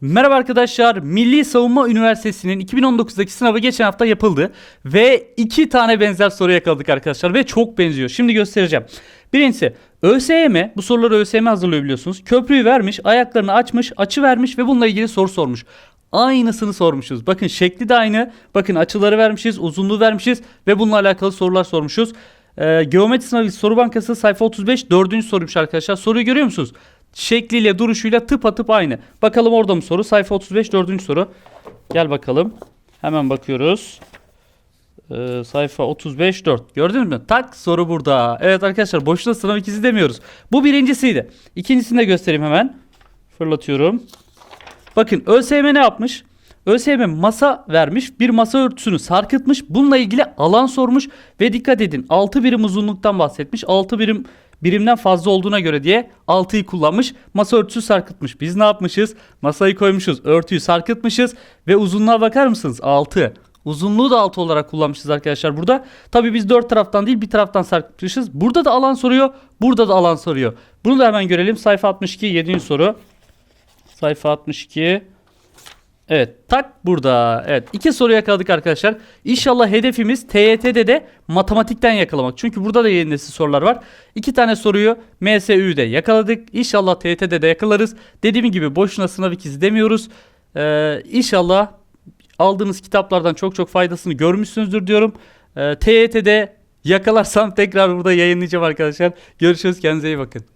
Merhaba arkadaşlar. Milli Savunma Üniversitesi'nin 2019'daki sınavı geçen hafta yapıldı. Ve iki tane benzer soru yakaladık arkadaşlar. Ve çok benziyor. Şimdi göstereceğim. Birincisi ÖSYM, bu soruları ÖSYM hazırlıyor biliyorsunuz. Köprüyü vermiş, ayaklarını açmış, açı vermiş ve bununla ilgili soru sormuş. Aynısını sormuşuz. Bakın şekli de aynı. Bakın açıları vermişiz, uzunluğu vermişiz ve bununla alakalı sorular sormuşuz. Ee, Geometri sınavı soru bankası sayfa 35 dördüncü soruymuş arkadaşlar. Soruyu görüyor musunuz? Şekliyle duruşuyla tıpatıp aynı. Bakalım orada mı soru? Sayfa 35 dördüncü soru. Gel bakalım. Hemen bakıyoruz. Ee, sayfa 35 4. Gördünüz mü? Tak soru burada. Evet arkadaşlar boşuna sınav ikisi demiyoruz. Bu birincisiydi. İkincisini de göstereyim hemen. Fırlatıyorum. Bakın ÖSYM ne yapmış? ÖSYM masa vermiş. Bir masa örtüsünü sarkıtmış. Bununla ilgili alan sormuş. Ve dikkat edin 6 birim uzunluktan bahsetmiş. 6 birim birimden fazla olduğuna göre diye 6'yı kullanmış. Masa örtüsü sarkıtmış. Biz ne yapmışız? Masayı koymuşuz. Örtüyü sarkıtmışız. Ve uzunluğa bakar mısınız? 6. Uzunluğu da 6 olarak kullanmışız arkadaşlar burada. Tabii biz 4 taraftan değil bir taraftan sarkıtmışız. Burada da alan soruyor. Burada da alan soruyor. Bunu da hemen görelim. Sayfa 62 7. soru. Sayfa 62. Evet tak burada. Evet iki soru yakaladık arkadaşlar. İnşallah hedefimiz TYT'de de matematikten yakalamak. Çünkü burada da yeni nesil sorular var. İki tane soruyu MSÜ'de yakaladık. İnşallah TYT'de de yakalarız. Dediğim gibi boşuna sınav ikizi demiyoruz. Ee, inşallah aldığınız kitaplardan çok çok faydasını görmüşsünüzdür diyorum. Ee, TYT'de yakalarsam tekrar burada yayınlayacağım arkadaşlar. Görüşürüz kendinize iyi bakın.